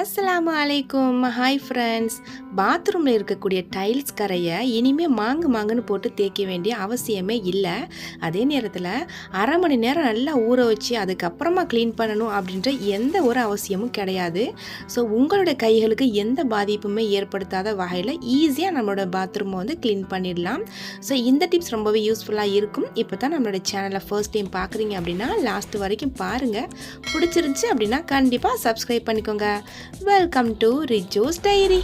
அஸ்ஸலாமு அலைக்கும் hi friends பாத்ரூமில் இருக்கக்கூடிய டைல்ஸ் கரையை இனிமேல் மாங்கு மாங்குன்னு போட்டு தேய்க்க வேண்டிய அவசியமே இல்லை. அதே நேரத்தில் அரை மணி நேரம் நல்லா ஊற வச்சு அதுக்கப்புறமா க்ளீன் பண்ணணும் அப்படின்ற எந்த ஒரு அவசியமும் கிடையாது. ஸோ உங்களோட கைகளுக்கு எந்த பாதிப்புமே ஏற்படுத்தாத வகையில் ஈஸியாக நம்மளோட பாத்ரூமை வந்து க்ளீன் பண்ணிடலாம். ஸோ இந்த டிப்ஸ் ரொம்பவே யூஸ்ஃபுல்லாக இருக்கும். இப்போ தான் நம்மளோட சேனலை ஃபர்ஸ்ட் டைம் பார்க்குறீங்க அப்படின்னா லாஸ்ட் வரைக்கும் பாருங்கள் பிடிச்சிருந்துச்சு அப்படின்னா கண்டிப்பாக சப்ஸ்கிரைப் பண்ணிக்கோங்க. Welcome to Rijo's Diary.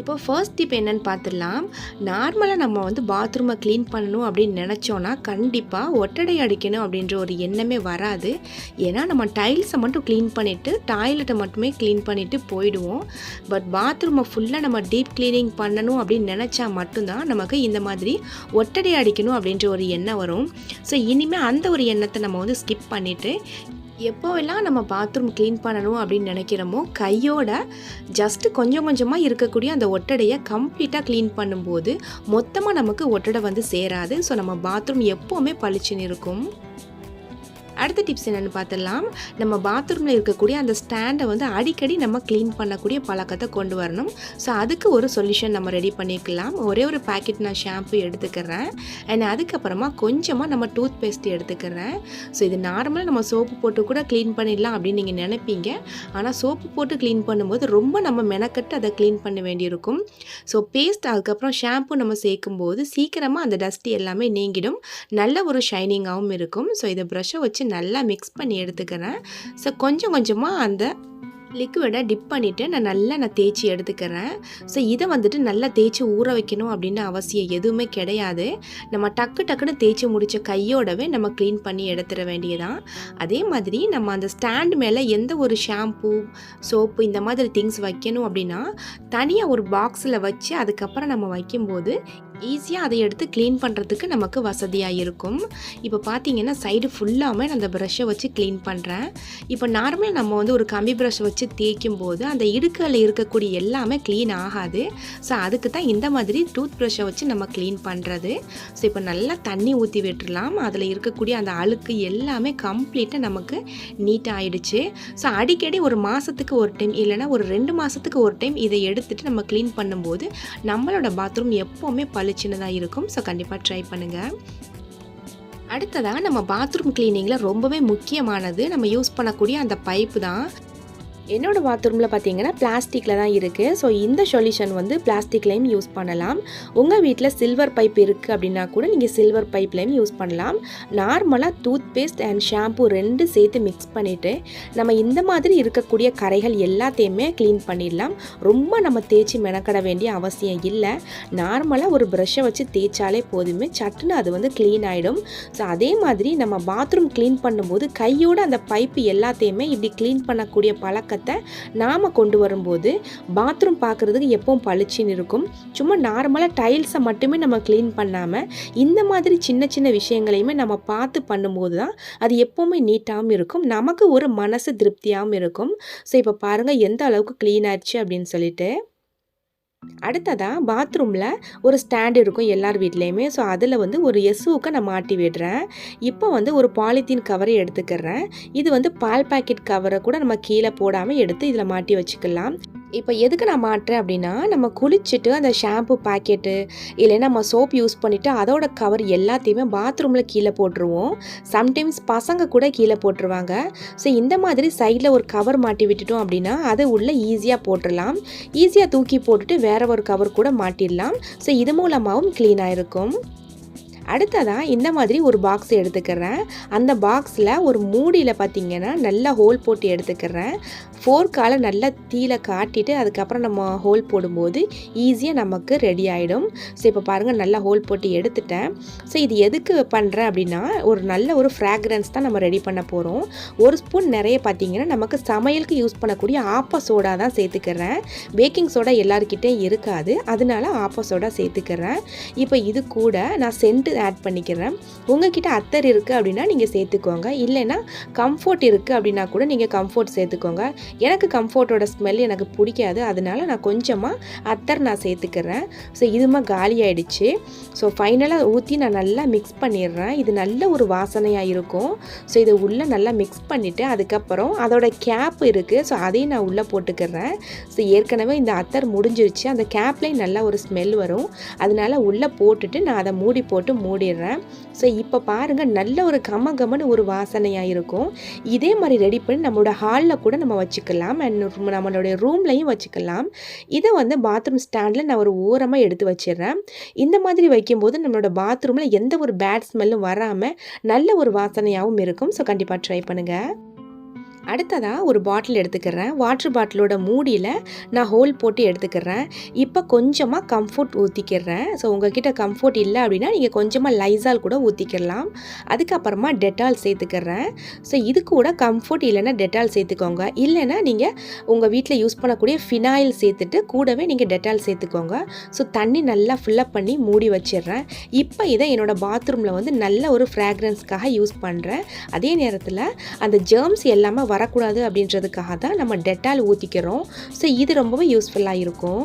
இப்போ ஃபர்ஸ்ட் டிப் என்னன்னு பார்த்துடலாம். நார்மலாக நம்ம வந்து பாத்ரூமை க்ளீன் பண்ணணும் அப்படின்னு நினச்சோன்னா கண்டிப்பாக ஒட்டடை அடிக்கணும் அப்படின்ற ஒரு எண்ணமே வராது. ஏன்னா நம்ம டைல்ஸை மட்டும் க்ளீன் பண்ணிவிட்டு டாய்லெட்டை மட்டுமே க்ளீன் பண்ணிவிட்டு போயிடுவோம். பட் பாத்ரூமை ஃபுல்லாக நம்ம டீப் க்ளீனிங் பண்ணணும் அப்படின்னு நினச்சா மட்டும்தான் நமக்கு இந்த மாதிரி ஒட்டடை அடிக்கணும் அப்படின்ற ஒரு எண்ணம் வரும். ஸோ இனிமேல் அந்த ஒரு எண்ணத்தை நம்ம வந்து ஸ்கிப் பண்ணிவிட்டு எப்போவெல்லாம் நம்ம பாத்ரூம் க்ளீன் பண்ணணும் அப்படின்னு நினைக்கிறோமோ கையோட ஜஸ்ட் கொஞ்சம் கொஞ்சமாக இருக்கக்கூடிய அந்த ஒட்டடையை கம்ப்ளீட்டாக க்ளீன் பண்ணும்போது மொத்தமாக நமக்கு ஒட்டடை வந்து சேராது. ஸோ நம்ம பாத்ரூம் எப்போவுமே பளிச்சுன்னு இருக்கும். அடுத்த டிப்ஸ் என்னென்னு பார்த்துடலாம். நம்ம பாத்ரூமில் இருக்கக்கூடிய அந்த ஸ்டாண்டை வந்து அடிக்கடி நம்ம க்ளீன் பண்ணக்கூடிய பழக்கத்தை கொண்டு வரணும். ஸோ அதுக்கு ஒரு சொல்யூஷன் நம்ம ரெடி பண்ணிக்கலாம். ஒரே ஒரு பேக்கெட் நான் ஷாம்பு எடுத்துக்கிறேன். அண்ட் அதுக்கப்புறமா கொஞ்சமாக நம்ம டூத் பேஸ்ட் எடுத்துக்கிறேன். ஸோ இது நார்மலாக நம்ம சோப்பு போட்டு கூட க்ளீன் பண்ணிடலாம் அப்படின்னு நீங்கள் நினைப்பீங்க. ஆனால் சோப்பு போட்டு க்ளீன் பண்ணும்போது ரொம்ப நம்ம மெனக்கட்டு அதை க்ளீன் பண்ண வேண்டியிருக்கும். ஸோ பேஸ்ட் அதுக்கப்புறம் ஷாம்பு நம்ம சேர்க்கும்போது சீக்கிரமாக அந்த டஸ்ட் எல்லாமே நீங்கிடும். நல்ல ஒரு ஷைனிங்காகவும் இருக்கும். ஸோ இதை ப்ரஷ்ஷை வச்சு நல்லா மிக்ஸ் பண்ணி எடுத்துக்கிறேன். ஸோ கொஞ்சம் கொஞ்சமாக அந்த லிக்விடை டிப் பண்ணிவிட்டு நான் நல்லா நான் தேய்ச்சி எடுத்துக்கிறேன். ஸோ இதை வந்துட்டு நல்லா தேய்ச்சி ஊற வைக்கணும் அப்படின்னு அவசியம் எதுவுமே கிடையாது. நம்ம டக்கு டக்குன்னு தேய்ச்சி முடித்த கையோடவே நம்ம க்ளீன் பண்ணி எடுத்துட வேண்டியதான் அதே மாதிரி நம்ம அந்த ஸ்டாண்ட் மேலே எந்த ஒரு ஷாம்பு சோப்பு இந்த மாதிரி திங்ஸ் வைக்கணும் அப்படின்னா தனியாக ஒரு பாக்ஸில் வச்சு அதுக்கப்புறம் நம்ம வைக்கும்போது ஈஸியாக அதை எடுத்து க்ளீன் பண்ணுறதுக்கு நமக்கு வசதியாக இருக்கும். இப்போ பார்த்தீங்கன்னா சைடு ஃபுல்லாமே நான் அந்த ப்ரஷ்ஷை வச்சு க்ளீன் பண்ணுறேன் இப்போ நார்மலாக நம்ம வந்து ஒரு கம்பி ப்ரஷ் வச்சு தேய்க்கும் போது அந்த இடுக்கில் இருக்கக்கூடிய எல்லாமே க்ளீன் ஆகாது. ஸோ அதுக்கு தான் இந்த மாதிரி டூத் ப்ரஷ்ஷை வச்சு நம்ம க்ளீன் பண்ணுறது ஸோ இப்போ நல்லா தண்ணி ஊற்றி விட்டுடலாம் அதில் இருக்கக்கூடிய அந்த அழுக்கு எல்லாமே கம்ப்ளீட்டாக நமக்கு நீட்டாக ஆகிடுச்சு ஸோ அடிக்கடி ஒரு மாதத்துக்கு ஒரு டைம் இல்லைனா ஒரு ரெண்டு மாதத்துக்கு ஒரு டைம் இதை எடுத்துகிட்டு நம்ம க்ளீன் பண்ணும்போது நம்மளோட பாத்ரூம் எப்போவுமே பளிச்சுன்னு சின்னதாக இருக்கும். ஸோ கண்டிப்பாக ட்ரை பண்ணுங்கள் அடுத்ததாக நம்ம பாத்ரூம் க்ளீனிங்கில் ரொம்பவே முக்கியமானது நம்ம யூஸ் பண்ணக்கூடிய அந்த பைப்பு தான். என்னோட பாத்ரூமில் பார்த்தீங்கன்னா பிளாஸ்டிக்கில் தான் இருக்குது ஸோ இந்த சொல்யூஷன் வந்து பிளாஸ்டிக்லேயும் யூஸ் பண்ணலாம். உங்கள் வீட்டில் சில்வர் பைப் இருக்குது அப்படின்னா கூட நீங்கள் சில்வர் பைப்லேயும் யூஸ் பண்ணலாம். நார்மலாக டூத் பேஸ்ட் அண்ட் ஷாம்பு ரெண்டு சேர்த்து மிக்ஸ் பண்ணிவிட்டு நம்ம இந்த மாதிரி இருக்கக்கூடிய கரைகள் எல்லாத்தையுமே க்ளீன் பண்ணிடலாம். ரொம்ப நம்ம தேய்ச்சி மெனக்கட வேண்டிய அவசியம் இல்லை. நார்மலாக ஒரு ப்ரஷ்ஷை வச்சு தேய்ச்சாலே போதுமே சட்டுன்னு அது வந்து க்ளீன் ஆகிடும் ஸோ அதே மாதிரி நம்ம பாத்ரூம் க்ளீன் பண்ணும்போது கையோட அந்த பைப்பு எல்லாத்தையுமே இப்படி க்ளீன் பண்ணக்கூடிய பழக்கம் பழக்கத்தை நாம் கொண்டு வரும்போது பாத்ரூம் பார்க்குறதுக்கு எப்பவும் பளிச்சின்னு இருக்கும். சும்மா நார்மலாக டைல்ஸை மட்டுமே நம்ம க்ளீன் பண்ணாமல் இந்த மாதிரி சின்ன சின்ன விஷயங்களையுமே நம்ம பார்த்து பண்ணும்போது தான் அது எப்போவுமே நீட்டாகவும் இருக்கும். நமக்கு ஒரு மனசு திருப்தியாகவும் இருக்கும். ஸோ இப்போ பாருங்கள் எந்த அளவுக்கு க்ளீன் ஆயிடுச்சு அப்படின்னு சொல்லிட்டு. அடுத்ததாக பாத்ரூமில் ஒரு ஸ்டாண்ட் இருக்கும் எல்லார் வீட்லேயுமே. ஸோ அதில் வந்து ஒரு எஸ்ஸுவுக்கு நான் மாட்டி விடுறேன். இப்போ வந்து ஒரு பாலித்தீன் கவரை எடுத்துக்கிறேன். இது வந்து பால் பாக்கெட் கவரை கூட நம்ம கீழே போடாமல் எடுத்து இதில் மாட்டி வச்சுக்கலாம். இப்போ எதுக்கு நான் மாட்டுறேன் அப்படின்னா நம்ம குளிச்சுட்டு அந்த ஷாம்பு பாக்கெட்டு இல்லைன்னா நம்ம சோப் யூஸ் பண்ணிவிட்டு அதோட கவர் எல்லாத்தையுமே பாத்ரூமில் கீழே போட்டுருவோம். சம்டைம்ஸ் பசங்க கூட கீழே போட்டுருவாங்க. ஸோ இந்த மாதிரி சைடில் ஒரு கவர் மாட்டி விட்டுட்டோம் அப்படின்னா அதை உள்ளே ஈஸியாக போட்டுடலாம் ஈஸியாக தூக்கி போட்டுட்டு வேற ஒரு கவர் கூட மாட்டிடலாம். ஸோ இது மூலமாகவும் க்ளீனாக இருக்கும் அடுத்ததாக இந்த மாதிரி ஒரு பாக்ஸ் எடுத்துக்கிறேன். அந்த பாக்ஸில் ஒரு மூடியில் பார்த்திங்கன்னா நல்லா ஹோல் போட்டு எடுத்துக்கிறேன். ஃபோர்க்கால் நல்லா தீல காட்டிட்டு அதுக்கப்புறம் நம்ம ஹோல் போடும்போது ஈஸியாக நமக்கு ரெடி ஆகிடும் ஸோ இப்போ பாருங்கள் நல்லா ஹோல் போட்டு எடுத்துட்டேன். ஸோ இது எதுக்கு பண்ணுறேன் அப்படின்னா ஒரு நல்ல ஒரு ஃப்ராக்ரன்ஸ் தான் நம்ம ரெடி பண்ண போகிறோம் ஒரு ஸ்பூன் நிறைய பார்த்தீங்கன்னா நமக்கு சமையலுக்கு யூஸ் பண்ணக்கூடிய ஆப்ப சோடா தான் சேர்த்துக்கிறேன். பேக்கிங் சோடா எல்லாருக்கிட்டே இருக்காது. அதனால ஆப்ப சோடா சேர்த்துக்கிறேன். இப்போ இது கூட நான் சென்ட் ஆட் பண்ணிக்கிறேன். உங்ககிட்ட அத்தர் இருக்குது அப்படின்னா நீங்கள் சேர்த்துக்கோங்க. இல்லைன்னா கம்ஃபோர்ட் இருக்குது அப்படின்னா கூட நீங்கள் கம்ஃபோர்ட் சேர்த்துக்கோங்க. எனக்கு கம்ஃபோர்ட்டோட ஸ்மெல் எனக்கு பிடிக்காது. அதனால நான் கொஞ்சமாக அத்தர் நான் சேர்த்துக்கிறேன். ஸோ இதுமா காலி ஆகிடுச்சு ஸோ ஃபைனலாக ஊற்றி நான் நல்லா மிக்ஸ் பண்ணிடுறேன். இது நல்ல ஒரு வாசனையாக இருக்கும். ஸோ இதை உள்ளே நல்லா மிக்ஸ் பண்ணிவிட்டு அதுக்கப்புறம் அதோட கேப் இருக்குது ஸோ அதையும் நான் உள்ளே போட்டுக்கிறேன். ஸோ ஏற்கனவே இந்த அத்தர் முடிஞ்சிருச்சு. அந்த கேப்லேயும் நல்லா ஒரு ஸ்மெல் வரும். அதனால உள்ளே போட்டுட்டு நான் அதை மூடி போட்டு மூடிடுறேன். ஸோ இப்போ பாருங்கள் நல்ல ஒரு கம கமன்னு ஒரு வாசனையாக இருக்கும். இதே மாதிரி ரெடி பண்ணி நம்மளோட ஹாலில் கூட நம்ம வச்சுக்கலாம். அண்ட் நம்மளுடைய ரூம்லையும் வச்சுக்கலாம். இதை வந்து பாத்ரூம் ஸ்டாண்டில் நான் ஒரு ஓரமாக எடுத்து வச்சிடுறேன். இந்த மாதிரி வைக்கும்போது நம்மளோட பாத்ரூமில் எந்த ஒரு பேட் ஸ்மெல்லும் வராமல் நல்ல ஒரு வாசனையாகவும் இருக்கும். ஸோ கண்டிப்பாக ட்ரை பண்ணுங்கள் அடுத்ததாக ஒரு பாட்டில் எடுத்துக்கிறேன். வாட்டர் பாட்டிலோட மூடியில் நான் ஹோல் போட்டு எடுத்துக்கிறேன். இப்போ கொஞ்சமாக கம்ஃபர்ட் ஊற்றிக்கிறேன் ஸோ உங்ககிட்ட கம்ஃபர்ட் இல்லை அப்படின்னா நீங்கள் கொஞ்சமாக லைசால் கூட ஊற்றிக்கிடலாம் அதுக்கப்புறமா டெட்டால் சேர்த்துக்கிறேன். ஸோ இது கூட கம்ஃபர்ட் இல்லைன்னா டெட்டால் சேர்த்துக்கோங்க. இல்லைன்னா நீங்கள் உங்கள் வீட்டில் யூஸ் பண்ணக்கூடிய ஃபினாயில் சேர்த்துட்டு கூடவே நீங்கள் டெட்டால் சேர்த்துக்கோங்க. ஸோ தண்ணி நல்லா ஃபில்லப் பண்ணி மூடி வச்சிடுறேன். இப்போ இதை என்னோடய பாத்ரூமில் வந்து நல்ல ஒரு ஃப்ராக்ரன்ஸ்க்காக யூஸ் பண்ணுறேன் அதே நேரத்தில் அந்த ஜேர்ம்ஸ் எல்லாமே வரக்கூடாது அப்படின்றதுக்காக தான் நம்ம டெட்டால் ஊற்றிக்கிறோம் ஸோ இது ரொம்பவே யூஸ்ஃபுல்லாக இருக்கும்.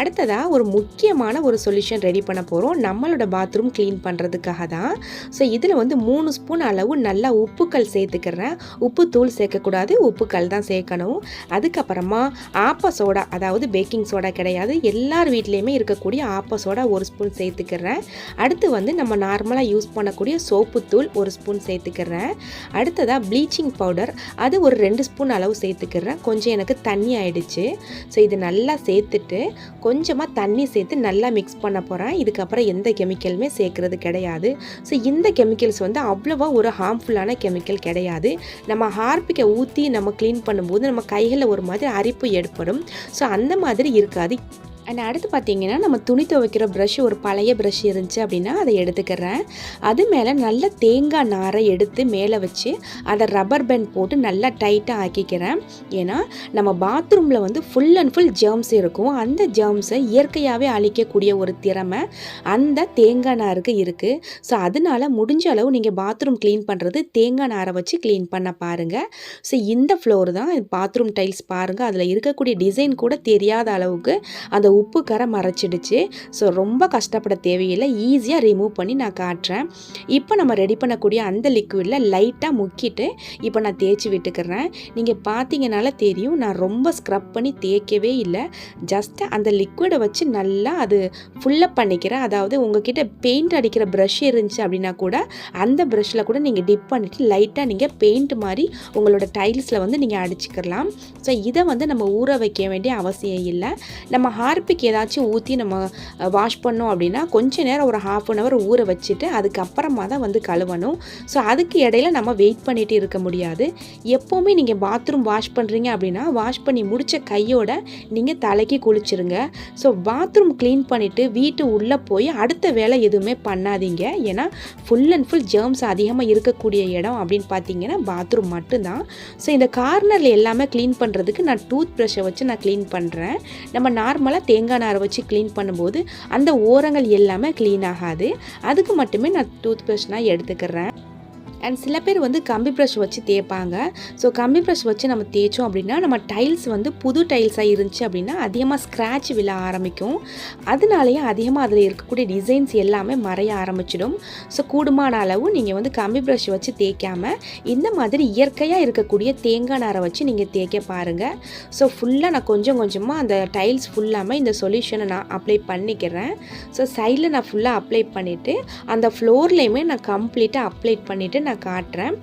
அடுத்ததாக ஒரு முக்கியமான ஒரு சொல்யூஷன் ரெடி பண்ண போகிறோம் நம்மளோட பாத்ரூம் க்ளீன் பண்ணுறதுக்காக தான். ஸோ இதில் வந்து மூணு ஸ்பூன் அளவு நல்லா உப்புக்கல் சேர்த்துக்கிறேன். உப்பு தூள் சேர்க்கக்கூடாது உப்புக்கல் தான் சேர்க்கணும். அதுக்கப்புறமா ஆப்ப சோடா அதாவது பேக்கிங் சோடா கிடையாது. எல்லார் வீட்லேயுமே இருக்கக்கூடிய ஆப்ப சோடா ஒரு ஸ்பூன் சேர்த்துக்கிறேன். அடுத்து வந்து நம்ம நார்மலாக யூஸ் பண்ணக்கூடிய சோப்பு தூள் ஒரு ஸ்பூன் சேர்த்துக்கிறேன். அடுத்ததாக ப்ளீச்சிங் பவுடர் அது ஒரு ரெண்டு ஸ்பூன் அளவு சேர்த்துக்கிறேன். கொஞ்சம் எனக்கு தண்ணி ஆயிடுச்சு. ஸோ இது நல்லா சேர்த்துட்டு கொஞ்சமாக தண்ணி சேர்த்து நல்லா மிக்ஸ் பண்ண போகிறேன் இதுக்கப்புறம் எந்த கெமிக்கலுமே சேர்க்குறது கிடையாது. ஸோ இந்த கெமிக்கல்ஸ் வந்து அவ்வளோவா ஒரு ஹார்ம்ஃபுல்லான கெமிக்கல் கிடையாது. நம்ம ஹார்பிக்கை ஊற்றி நம்ம க்ளீன் பண்ணும்போது நம்ம கைகளில் ஒரு மாதிரி அரிப்பு ஏற்படும். ஸோ அந்த மாதிரி இருக்காது. அண்ட் அடுத்து பார்த்தீங்கன்னா நம்ம துணி துவைக்கிற ப்ரஷ் ஒரு பழைய ப்ரஷ் இருந்துச்சு அப்படின்னா அதை எடுத்துக்கிறேன். அது மேலே நல்ல தேங்காய் நாரை எடுத்து மேலே வச்சு அதை ரப்பர் பேண்ட் போட்டு நல்லா டைட்டாக ஆக்கிக்கிறேன். ஏன்னா நம்ம பாத்ரூமில் வந்து ஃபுல் அண்ட் ஃபுல் ஜேர்ம்ஸ் இருக்கும். அந்த ஜேர்ம்ஸை இயற்கையாகவே அழிக்கக்கூடிய ஒரு திறமை அந்த தேங்காய் நாருக்கு இருக்குது ஸோ அதனால முடிஞ்ச அளவு நீங்கள் பாத்ரூம் க்ளீன் பண்ணுறது தேங்காய் நாரை வச்சு க்ளீன் பண்ண பாருங்கள் ஸோ இந்த ஃப்ளோர் தான் பாத்ரூம் டைல்ஸ் பாருங்கள் அதில் இருக்கக்கூடிய டிசைன் கூட தெரியாத அளவுக்கு அந்த உப்பு கரை மறைச்சிடுச்சு ஸோ ரொம்ப கஷ்டப்பட தேவையில்லை. ஈஸியாக ரிமூவ் பண்ணி நான் காட்டுறேன். இப்போ நம்ம ரெடி பண்ணக்கூடிய அந்த லிக்விடில் லைட்டாக முக்கிட்டு இப்போ நான் தேய்ச்சி விட்டுக்கிறேன். நீங்கள் பார்த்தீங்கனால தெரியும். நான் ரொம்ப ஸ்க்ரப் பண்ணி தேய்க்கவே இல்லை. ஜஸ்ட் அந்த லிக்விடை வச்சு நல்லா அது ஃபுல்லப் பண்ணிக்கிறேன். அதாவது உங்ககிட்ட பெயிண்ட் அடிக்கிற ப்ரஷ் இருந்துச்சு அப்படின்னா கூட அந்த ப்ரஷ்ஷில் கூட நீங்கள் டிப் பண்ணிவிட்டு லைட்டாக நீங்கள் பெயிண்ட் மாதிரி உங்களோட டைல்ஸில் வந்து நீங்கள் அடிச்சுக்கலாம். ஸோ இதை வந்து நம்ம ஊற வைக்க வேண்டிய அவசியம் இல்லை. நம்ம ஹார்பிக் ஏதாச்சும் ஊற்றி நம்ம வாஷ் பண்ணோம் அப்படின்னா கொஞ்ச நேரம் ஒரு ஹாஃப் அன் ஹவர் ஊற வச்சுட்டு அதுக்கப்புறமா தான் வந்து கழுவணும். ஸோ அதுக்கு இடையில நம்ம வெயிட் பண்ணிகிட்டு இருக்க முடியாது. எப்போவுமே நீங்கள் பாத்ரூம் வாஷ் பண்ணுறீங்க அப்படின்னா வாஷ் பண்ணி முடித்த கையோட நீங்கள் தலைக்கு குளிச்சிருங்க. ஸோ பாத்ரூம் க்ளீன் பண்ணிவிட்டு வீட்டு உள்ளே போய் அடுத்த வேலை எதுவுமே பண்ணாதீங்க. ஏன்னா ஃபுல் அண்ட் ஃபுல் ஜேர்ம்ஸ் அதிகமாக இருக்கக்கூடிய இடம் அப்படின்னு பார்த்தீங்கன்னா பாத்ரூம் மட்டும்தான். ஸோ இந்த கார்னரில் எல்லாமே க்ளீன் பண்ணுறதுக்கு நான் டூத் ப்ரஷ்ஷை வச்சு நான் க்ளீன் பண்ணுறேன் நம்ம நார்மலாக தேங்காய் நாரை வச்சு க்ளீன் பண்ணும்போது அந்த ஓரங்கள் எல்லாமே க்ளீன் ஆகாது. அதுக்கு மட்டுமே நான் டூத் ப்ரஷ் நான் எடுத்துக்கிறேன். அண்ட் சில பேர் வந்து கம்பி ப்ரஷ் வச்சு தேய்ப்பாங்க. ஸோ கம்பி ப்ரஷ் வச்சு நம்ம தேய்ச்சோம் அப்படின்னா நம்ம டைல்ஸ் வந்து புது டைல்ஸாக இருந்துச்சு அப்படின்னா அதிகமாக ஸ்க்ராட்ச் விழ ஆரம்பிக்கும். அதனாலேயே அதிகமாக அதில் இருக்கக்கூடிய டிசைன்ஸ் எல்லாமே மறைய ஆரம்பிச்சிடும். ஸோ கூடுமான அளவு நீங்கள் வந்து கம்பி ப்ரஷ் வச்சு தேய்க்காம இந்த மாதிரி இயற்கையாக இருக்கக்கூடிய தேங்காய் நாரை வச்சு நீங்கள் தேய்க்க பாருங்கள் ஸோ ஃபுல்லாக நான் கொஞ்சம் கொஞ்சமாக அந்த டைல்ஸ் ஃபுல்லாமல் இந்த சொல்யூஷனை நான் அப்ளை பண்ணிக்கிறேன். ஸோ சைடில் நான் ஃபுல்லாக அப்ளை பண்ணிவிட்டு அந்த ஃப்ளோர்லேயுமே நான் கம்ப்ளீட்டாக அப்ளை பண்ணிவிட்டு நான் காட்டுறேன்.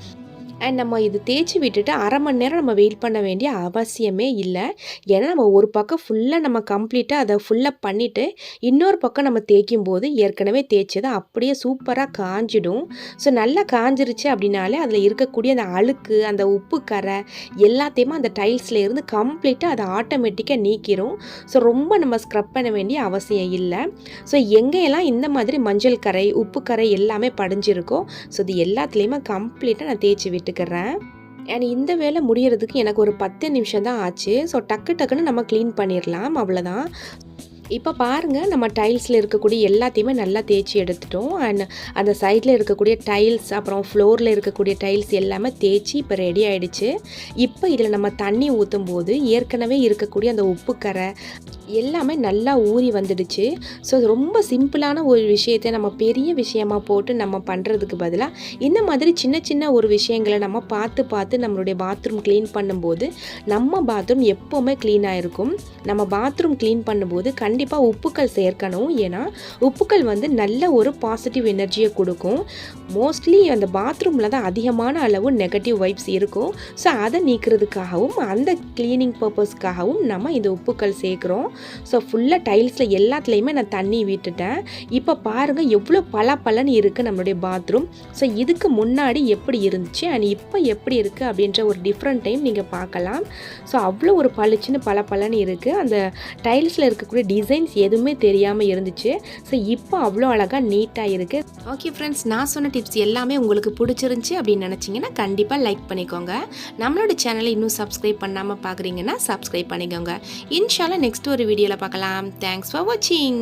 அண்ட் நம்ம இது தேய்ச்சி விட்டுட்டு அரை மணி நேரம் நம்ம வெயிட் பண்ண வேண்டிய அவசியமே இல்லை. ஏன்னா நம்ம ஒரு பக்கம் ஃபுல்லாக நம்ம கம்ப்ளீட்டாக அதை ஃபுல்லாக பண்ணிவிட்டு இன்னொரு பக்கம் நம்ம தேய்க்கும் போது ஏற்கனவே தேய்ச்சது அப்படியே சூப்பராக காஞ்சிடும். ஸோ நல்லா காஞ்சிருச்சு அப்படின்னாலே அதில் இருக்கக்கூடிய அந்த அழுக்கு அந்த உப்பு கரை எல்லாத்தையுமே அந்த டைல்ஸில் இருந்து கம்ப்ளீட்டாக அதை ஆட்டோமேட்டிக்காக நீக்கிரும். ஸோ ரொம்ப நம்ம ஸ்க்ரப் பண்ண வேண்டிய அவசியம் இல்லை. ஸோ எங்கேயெல்லாம் இந்த மாதிரி மஞ்சள் கரை உப்பு கரை எல்லாமே படிஞ்சிருக்கோ ஸோ இது எல்லாத்துலேயுமே கம்ப்ளீட்டாக நான் தேய்ச்சி பண்ணிட்டுக்கிறேன் அண்ட் இந்த வேலை முடியறதுக்கு எனக்கு ஒரு பத்து நிமிஷம் தான் ஆச்சு. ஸோ டக்கு டக்குன்னு நம்ம க்ளீன் பண்ணிடலாம் அவ்வளோதான் இப்போ பாருங்கள் நம்ம டைல்ஸில் இருக்கக்கூடிய எல்லாத்தையுமே நல்லா தேய்ச்சி எடுத்துட்டோம். அண்ட் அந்த சைடில் இருக்கக்கூடிய டைல்ஸ் அப்புறம் ஃப்ளோரில் இருக்கக்கூடிய டைல்ஸ் எல்லாமே தேய்ச்சி இப்போ ரெடி ஆகிடுச்சு இப்போ இதில் நம்ம தண்ணி ஊற்றும் போது ஏற்கனவே இருக்கக்கூடிய அந்த உப்புக்கரை எல்லாமே நல்லா ஊறி வந்துடுச்சு. ஸோ ரொம்ப சிம்பிளான ஒரு விஷயத்தை நம்ம பெரிய விஷயமா போட்டு நம்ம பண்ணுறதுக்கு பதிலாக இந்த மாதிரி சின்ன சின்ன ஒரு விஷயங்களை நம்ம பார்த்து பார்த்து நம்மளுடைய பாத்ரூம் க்ளீன் பண்ணும்போது நம்ம பாத்ரூம் எப்போவுமே க்ளீனாக இருக்கும் நம்ம பாத்ரூம் க்ளீன் பண்ணும்போது கண்டிப்பாக உப்புக்கள் சேர்க்கணும். ஏன்னா உப்புக்கள் வந்து நல்ல ஒரு பாசிட்டிவ் எனர்ஜியை கொடுக்கும். மோஸ்ட்லி அந்த பாத்ரூமில் தான் அதிகமான அளவு நெகட்டிவ் வைப்ஸ் இருக்கும். ஸோ அதை நீக்கிறதுக்காகவும் அந்த க்ளீனிங் பர்பஸ்க்காகவும் நம்ம இந்த உப்புக்கள் சேர்க்குறோம். ஸோ ஃபுல்லாக டைல்ஸில் எல்லாத்துலேயுமே நான் தண்ணி விட்டுட்டேன். இப்போ பாருங்கள் எவ்வளோ பல பலன்னு இருக்குது நம்மளுடைய பாத்ரூம் ஸோ இதுக்கு முன்னாடி எப்படி இருந்துச்சு? அண்ட் இப்போ எப்படி இருக்குது அப்படின்ற ஒரு டிஃப்ரெண்ட் டைம் நீங்கள் பார்க்கலாம். ஸோ அவ்வளோ ஒரு பளிச்சுன்னு பல பலன்னு இருக்குது அந்த டைல்ஸில் இருக்கக்கூடிய டிசைன்ஸ் எதுவுமே தெரியாமல் இருந்துச்சு. ஸோ இப்போ அவ்வளோ அழகாக நீட்டாக இருக்குது ஓகே ஃப்ரெண்ட்ஸ் நான் சொன்ன டிப்ஸ் எல்லாமே உங்களுக்கு பிடிச்சிருந்துச்சி அப்படின்னு நினச்சிங்கன்னா கண்டிப்பாக லைக் பண்ணிக்கோங்க. நம்மளோட சேனலை இன்னும் சப்ஸ்கிரைப் பண்ணாமல் பார்க்குறீங்கன்னா சப்ஸ்கிரைப் பண்ணிக்கோங்க. இன்ஷால்லா நெக்ஸ்ட் ஒரு வீடியோவில் பார்க்கலாம். தேங்க்ஸ் ஃபார் வாட்சிங்